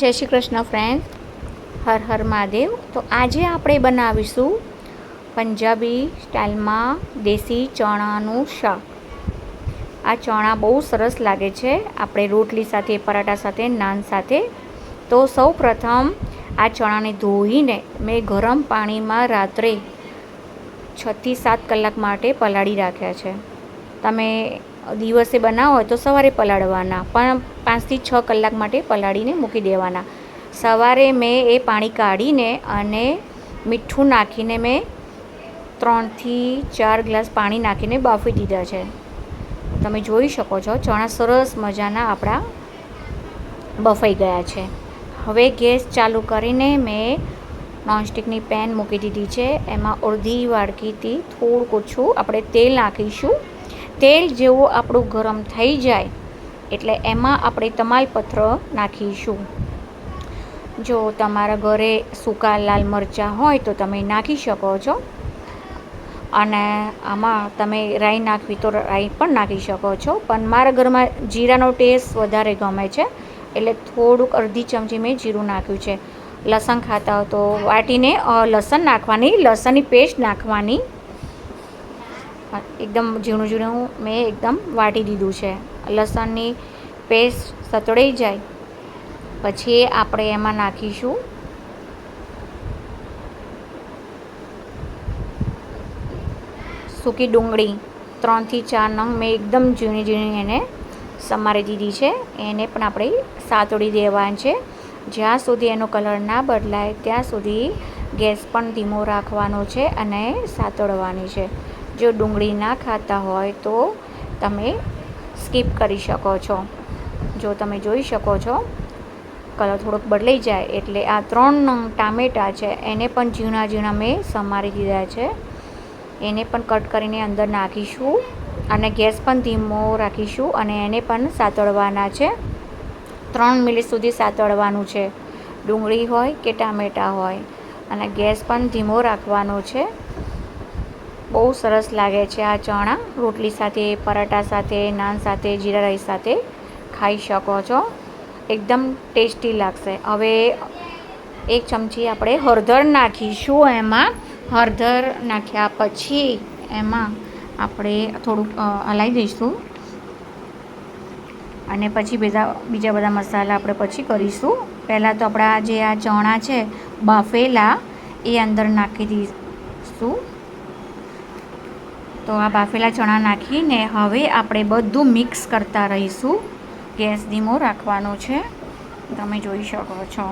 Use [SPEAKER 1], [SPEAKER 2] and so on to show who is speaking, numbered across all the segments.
[SPEAKER 1] જય શ્રી કૃષ્ણ ફ્રેન્ડ હર હર મહાદેવ. તો આજે આપણે બનાવીશું પંજાબી સ્ટાઇલમાં દેશી ચણાનું શાક. આ ચણા બહુ સરસ લાગે છે. આપણે રોટલી સાથે, પરાઠા સાથે, નાન સાથે. તો સૌ પ્રથમ આ ચણાને ધોઈને મેં ગરમ પાણીમાં રાત્રે છથી સાત કલાક માટે પલાળી રાખ્યા છે. તમે દિવસે બનાવો હોય તો સવારે પલાળવાના, પણ પાંચથી છ કલાક માટે પલાળીને મૂકી દેવાના. સવારે મેં એ પાણી કાઢીને અને મીઠું નાખીને મેં ત્રણથી ચાર ગ્લાસ પાણી નાખીને બાફી દીધા છે. તમે જોઈ શકો છો, ચણા સરસ મજાના આપણા બફાઈ ગયા છે. હવે ગેસ ચાલુ કરીને મેં નોનસ્ટિકની પેન મૂકી દીધી છે. એમાં અડધી વાડકીથી થોડુંક ઓછું આપણે તેલ નાખીશું. તેલ જેવું આપણું ગરમ થઈ જાય એટલે એમાં આપણે તમાલપત્ર નાખીશું. જો તમારા ઘરે સૂકા લાલ મરચાં હોય તો તમે નાખી શકો છો. અને આમાં તમે રાઈ નાખવી તો રાઈ પણ નાખી શકો છો. પણ મારા ઘરમાં જીરાનો ટેસ્ટ વધારે ગમે છે. એટલે થોડુંક અડધી ચમચી મેં જીરું નાખ્યું છે. લસણ ખાતા હો તો વાટીને લસણ નાખવાની, લસણની પેસ્ટ નાખવાની એકદમ ઝીણું ઝીણું મેં એકદમ વાટી દીધું છે. લસણની પેસ્ટ સતળાઈ જાય. પછી આપણે એમાં નાખીશું. સૂકી ડુંગળી, ત્રણથી ચાર નંગ મેં એકદમ ઝીણી ઝીણી એને સમારી દીધી છે. એને પણ આપણે સાતોડી દેવાની છે. જ્યાં સુધી એનો કલર ના બદલાય, ત્યાં સુધી ગેસ પણ ધીમો રાખવાનો છે અને સાતોડવાની છે. જો ડુંગળી ના ખાતા હોય તો તમે સ્કીપ કરી શકો છો. જો તમે જોઈ શકો છો, કલર થોડોક બદલાઈ જાય એટલે આ ત્રણ ટામેટા છે, એને પણ ઝીણા ઝીણા મેં સમારી દીધા છે. એને પણ કટ કરીને અંદર નાખીશું અને ગેસ પણ ધીમો રાખીશું અને એને પણ સાતળવાના છે. ત્રણ મિનિટ સુધી સાતળવાનું છે. ડુંગળી હોય કે ટામેટાં હોય, અને ગેસ પણ ધીમો રાખવાનો છે. બહુ સરસ લાગે છે આ ચણા. રોટલી સાથે, પરાઠા સાથે, નાન સાથે, જીરા રાઈસ સાથે ખાઈ શકો છો. એકદમ ટેસ્ટી લાગશે. હવે એક ચમચી આપણે હળદર નાખીશું એમાં. હળદર નાખ્યા પછી એમાં આપણે થોડુંક હલાવી દઈશું. અને પછી બીજા બીજા બધા મસાલા આપણે પછી કરીશું. પહેલાં તો આપણા જે આ ચણા છે, બાફેલા, એ અંદર નાખી દઈશું તો આ બાફેલા ચણા નાખીને હવે આપણે બધું મિક્સ કરતા રહીશું. ગેસ ધીમો રાખવાનો છે. તમે જોઈ શકો છો.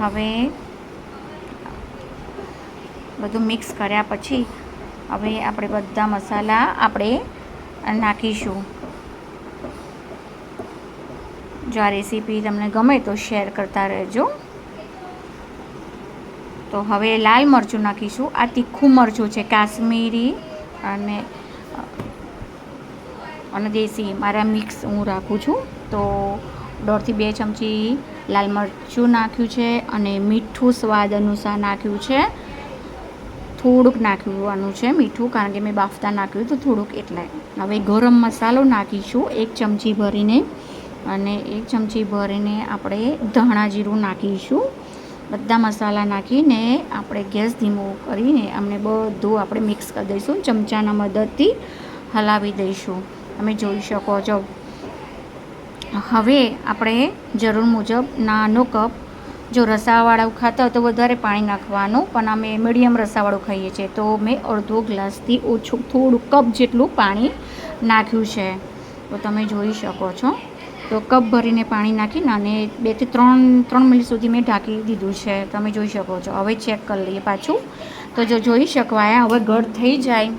[SPEAKER 1] હવે બધું મિક્સ કર્યા પછી હવે આપણે બધા મસાલા આપણે નાખીશું. જો આ રેસીપી તમને ગમે તો શેર કરતા રહેજો. તો હવે લાલ મરચું નાખીશું. આ તીખું મરચું છે, કાશ્મીરી અને અને દેશી મારા મિક્સ હું રાખું છું. તો દોઢથી બે ચમચી લાલ મરચું નાખ્યું છે અને મીઠું સ્વાદ અનુસાર નાખ્યું છે. થોડુંક નાખવાનું છે મીઠું કારણ કે મેં બાફતા નાખ્યું તો થોડુંક એટલે. હવે ગરમ મસાલો નાખીશું એક ચમચી ભરીને. અને એક ચમચી ભરીને આપણે ધાણા જીરું નાખીશું. બધા મસાલા નાખીને આપણે ગેસ ધીમો કરીને અમને બધું આપણે મિક્સ કરી દઈશું. ચમચાના મદદથી હલાવી દઈશું. તમે જોઈ શકો છો. હવે આપણે જરૂર મુજબ નાનો કપ, જો રસાવાળું ખાતા હોય તો વધારે પાણી નાખવાનું, પણ અમે મીડિયમ રસાવાળું ખાઈએ છીએ. તો મેં અડધો ગ્લાસથી ઓછું, થોડું કપ જેટલું પાણી નાખ્યું છે. તો તમે જોઈ શકો છો. તો કપ ભરીને પાણી નાખીને અને બેથી ત્રણ ત્રણ મિનિટ સુધી મેં ઢાંકી દીધું છે. તમે જોઈ શકો છો. હવે ચેક કરી લઈએ પાછું. તો જો જોઈ શકવાય હવે ગળ થઈ જાય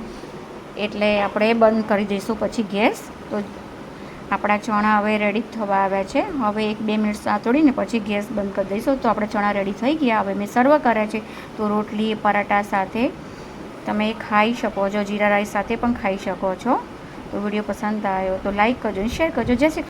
[SPEAKER 1] એટલે આપણે બંધ કરી દઈશું પછી ગેસ. તો આપણા ચણા હવે રેડી થવા આવ્યા છે. હવે એક, બે મિનિટ સાતોડીને પછી ગેસ બંધ કરી દઈશું. તો આપણે ચણા રેડી થઈ ગયા. હવે મેં સર્વ કર્યા છે. તો રોટલી, પરાઠા સાથે તમે ખાઈ શકો છો. જીરા રાઈસ સાથે પણ ખાઈ શકો છો. તો વીડિયો પસંદ આવ્યો તો લાઈક કરજો શેર કરજો. જય શ્રી